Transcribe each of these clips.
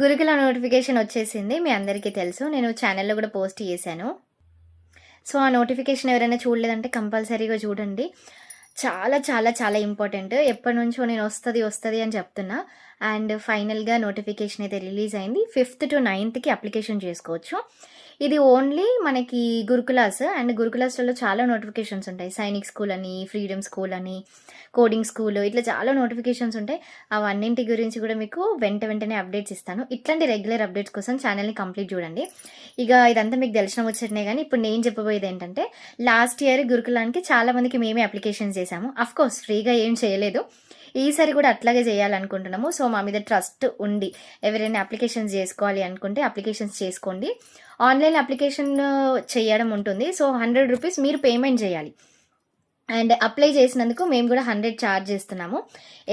గురుకుల నోటిఫికేషన్ వచ్చేసింది మీ అందరికీ తెలుసు. నేను ఛానల్లో కూడా పోస్ట్ చేశాను. సో ఆ నోటిఫికేషన్ ఎవరైనా చూడలేదంటే కంపల్సరీగా చూడండి. చాలా చాలా చాలా ఇంపార్టెంట్ ఎప్పటి నుంచో నేను వస్తుంది వస్తుంది అని చెప్తున్నా. అండ్ ఫైనల్గా నోటిఫికేషన్ అయితే రిలీజ్ అయింది. ఫిఫ్త్ టు నైన్త్కి అప్లికేషన్ చేసుకోవచ్చు. ఇది ఓన్లీ మనకి గురుకులాస్ అండ్ గురుకులాస్లలో చాలా నోటిఫికేషన్స్ ఉంటాయి. సైనిక్ స్కూల్ అని ఫ్రీడమ్ స్కూల్ అని కోడింగ్ స్కూల్ ఇట్లా చాలా నోటిఫికేషన్స్ ఉంటాయి. అవన్నింటి గురించి కూడా మీకు వెంట వెంటనే అప్డేట్స్ ఇస్తాను. ఇట్లాంటి రెగ్యులర్ అప్డేట్స్ కోసం ఛానల్ని కంప్లీట్ చూడండి. ఇక ఇదంతా మీకు తెలిసిన వచ్చేటనే కానీ ఇప్పుడు నేను చెప్పబోయేది ఏంటంటే లాస్ట్ ఇయర్ గురుకులానికి చాలా మందికి మేమే అప్లికేషన్స్ చేసాము అఫ్కోర్స్ ఫ్రీగా ఏం చేయలేదు. ఈసారి కూడా అట్లాగే చేయాలనుకుంటున్నాము. సో మా మీద ట్రస్ట్ ఉండి ఎవరైనా అప్లికేషన్స్ చేసుకోవాలి అనుకుంటే అప్లికేషన్స్ చేసుకోండి. ఆన్లైన్ అప్లికేషన్ చేయడం ఉంటుంది. సో హండ్రెడ్ రూపీస్ మీరు పేమెంట్ చేయాలి. అండ్ అప్లై చేసినందుకు మేము కూడా హండ్రెడ్ ఛార్జ్ చేస్తున్నాము.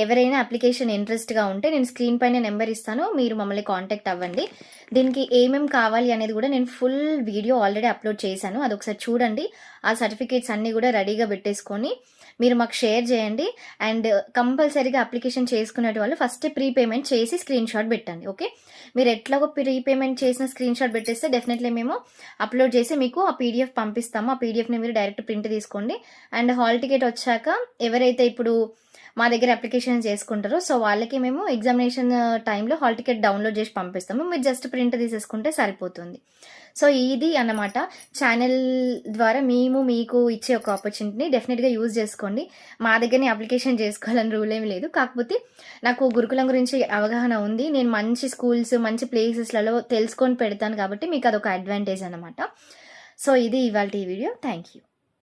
ఎవరైనా అప్లికేషన్ ఇంట్రెస్ట్గా ఉంటే నేను స్క్రీన్ పైన నెంబర్ ఇస్తాను మీరు మమ్మల్ని కాంటాక్ట్ అవ్వండి. దీనికి ఏమేమి కావాలి అనేది కూడా నేను ఫుల్ వీడియో ఆల్రెడీ అప్లోడ్ చేశాను. అది ఒకసారి చూడండి. ఆ సర్టిఫికేట్స్ అన్నీ కూడా రెడీగా పెట్టేసుకొని మీరు మాకు షేర్ చేయండి. అండ్ కంపల్సరీగా అప్లికేషన్ చేసుకునేటి వాళ్ళు ఫస్ట్ ప్రీ పేమెంట్ చేసి స్క్రీన్ షాట్ పెట్టండి ఓకే? మీరు ఎట్లాగో ప్రీ పేమెంట్ చేసిన స్క్రీన్ షాట్ పెట్టేస్తే డెఫినెట్లీ మేము అప్లోడ్ చేసి మీకు ఆ పీడిఎఫ్ పంపిస్తాము. ఆ పీడిఎఫ్ని మీరు డైరెక్ట్ ప్రింట్ తీసుకోండి. అండ్ హాల్ టికెట్ వచ్చాక ఎవరైతే ఇప్పుడు మా దగ్గర అప్లికేషన్ చేసుకుంటారో సో వాళ్ళకి మేము ఎగ్జామినేషన్ టైంలో హాల్ టికెట్ డౌన్లోడ్ చేసి పంపిస్తాము. మీరు జస్ట్ ప్రింట్ తీసేసుకుంటే సరిపోతుంది. సో ఇది అన్నమాట. ఛానల్ ద్వారా మేము మీకు ఇచ్చే ఒక ఆపర్చునిటీని డెఫినెట్గా యూజ్ చేసుకోండి. మా దగ్గరనే అప్లికేషన్ చేసుకోవాలని రూల్ ఏమి లేదు. కాకపోతే నాకు గురుకులం గురించి అవగాహన ఉంది. నేను మంచి స్కూల్స్ మంచి ప్లేసెస్లలో తెలుసుకొని పెడతాను కాబట్టి మీకు అదొక అడ్వాంటేజ్ అనమాట సో ఇది ఇవాళ ఈ వీడియో. Thank you.